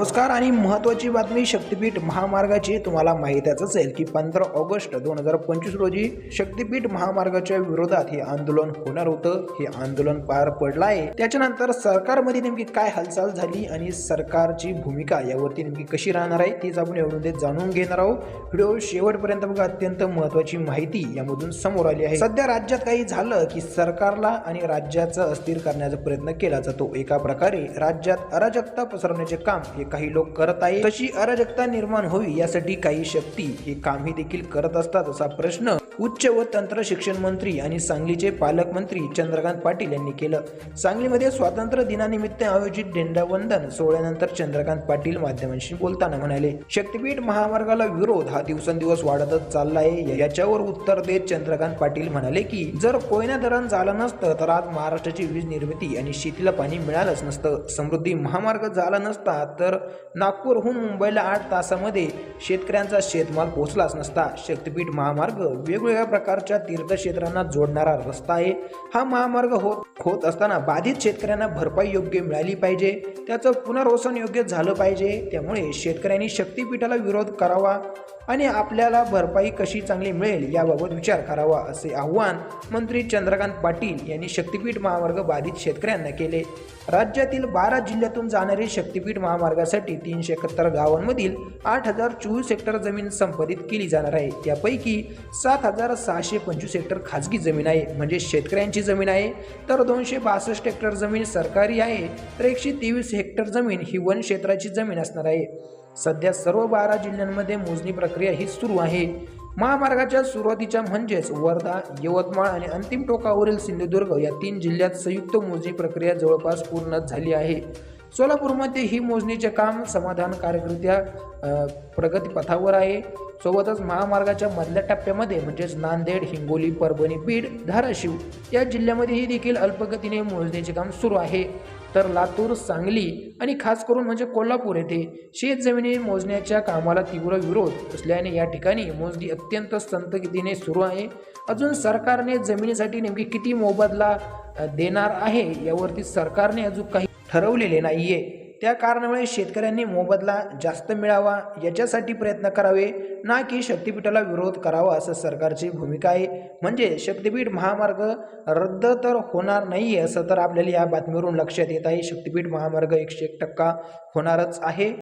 नमस्कार आणि महत्त्वाची बातमी शक्तिपीठ महामार्गाची तुम्हाला माहीतच असेल की पंधरा ऑगस्ट दोन हजार पंचवीस रोजी शक्तिपीठ महामार्गाच्या विरोधात हे आंदोलन होणार होतं. हे आंदोलन पार पडलं आहे. त्याच्यानंतर सरकारमध्ये नेमकी काय हालचाल झाली आणि सरकारची भूमिका यावरती नेमकी कशी राहणार आहे तीच आपण एवढून जाणून घेणार आहोत. व्हिडिओ शेवटपर्यंत बघा. अत्यंत महत्त्वाची माहिती यामधून समोर आली आहे. सध्या राज्यात काही झालं की सरकारला आणि राज्याचं अस्थिर करण्याचा प्रयत्न केला जातो. एका प्रकारे राज्यात अराजकता पसरवण्याचे काम हे काही लोक करत आहे तशी अराजकता निर्माण होवी यासाठी काही शक्ती हे कामही देखील करत असतात असा प्रश्न उच्च व तंत्र शिक्षण मंत्री आणि सांगलीचे पालकमंत्री चंद्रकांत पाटील यांनी केलं. सांगलीमध्ये स्वातंत्र्य दिनानिमित्त आयोजित डेंडावंदन सोहळ्यानंतर चंद्रकांत पाटील माध्यमांशी बोलताना म्हणाले शक्तीपीठ महामार्गाला विरोध हा दिवसेंदिवस वाढतच चालला आहे याच्यावर उत्तर देत चंद्रकांत पाटील म्हणाले की जर कोयना धरण झालं नसतं तर आज महाराष्ट्राची वीज निर्मिती आणि शेतीला पाणी मिळालंच नसतं. समृद्धी महामार्ग झाला नसता तर नागपूरहून मुंबईला आठ तासामध्ये शेतकऱ्यांचा शेतमाल पोहोचलाच नसता. शक्तीपीठ महामार्ग वेगवेगळ्या प्रकारच्या तीर्थक्षेत्रांना जोडणारा रस्ता आहे. हा महामार्ग होत होत असताना बाधित शेतकऱ्यांना भरपाई योग्य मिळाली पाहिजे. त्याचं पुनर्वसन योग्य झालं पाहिजे. त्यामुळे शेतकऱ्यांनी शक्तीपीठाला विरोध करावा. आणि आपल्याला भरपाई कशी चांगली मिळेल याबाबत विचार करावा असे आव्हान मंत्री चंद्रकांत पाटील यांनी शक्तीपीठ महामार्ग बाधित शेतकऱ्यांना केले. राज्यातील बारा जिल्ह्यातून जाणारी शक्तीपीठ महामार्गासाठी तीनशे एकाहत्तर गावांमधील आठ हजार चोवीस हेक्टर जमीन संपादित केली जाणार आहे. त्यापैकी सात हजार सहाशे पंचवीस हेक्टर खाजगी जमीन आहे. म्हणजे शेतकऱ्यांची जमीन आहे तर दोनशे बासष्ट हेक्टर जमीन सरकारी आहे तर एकशे तेवीस हेक्टर जमीन ही वन क्षेत्राची जमीन असणार आहे. सध्या सर्व बारा जिल्ह्यांमध्ये मोजणी प्रक्रिया ही सुरू आहे. महामार्गाच्या सुरुवातीच्या म्हणजेच वर्धा यवतमाळ आणि अंतिम टोकावरील सिंधुदुर्ग या तीन जिल्ह्यात संयुक्त मोजणी प्रक्रिया जवळपास पूर्ण झाली आहे. सोलापूरमध्ये ही मोजणीचे काम समाधानकारकरित्या प्रगतीपथावर आहे. सोबतच महामार्गाच्या मधल्या टप्प्यामध्ये म्हणजेच नांदेड हिंगोली परभणी बीड धाराशिव या जिल्ह्यामध्येही देखील अल्पगतीने मोजणीचे काम सुरू आहे. तर लातूर सांगली आणि खास करून म्हणजे कोल्हापूर येथे शेतजमिनी मोजण्याच्या कामाला तीव्र विरोध असल्याने या ठिकाणी मोजणी अत्यंत संतगतीने सुरू आहे. अजून सरकारने जमिनीसाठी नेमकी किती मोबदला देणार आहे यावरती सरकारने अजून काही ठरवलेले नाहीये. त्या कारणामुळे शेतकऱ्यांनी मोबदला जास्त मिळावा याच्यासाठी प्रयत्न करावे ना की शक्तीपीठाला विरोध करावा असं सरकारची भूमिका आहे. म्हणजे शक्तिपीठ महामार्ग रद्द तर होणार नाही असं तर आपल्याला या बातमीवरून लक्षात येत आहे. शक्तीपीठ महामार्ग एकशे एक टक्का होणारच आहे.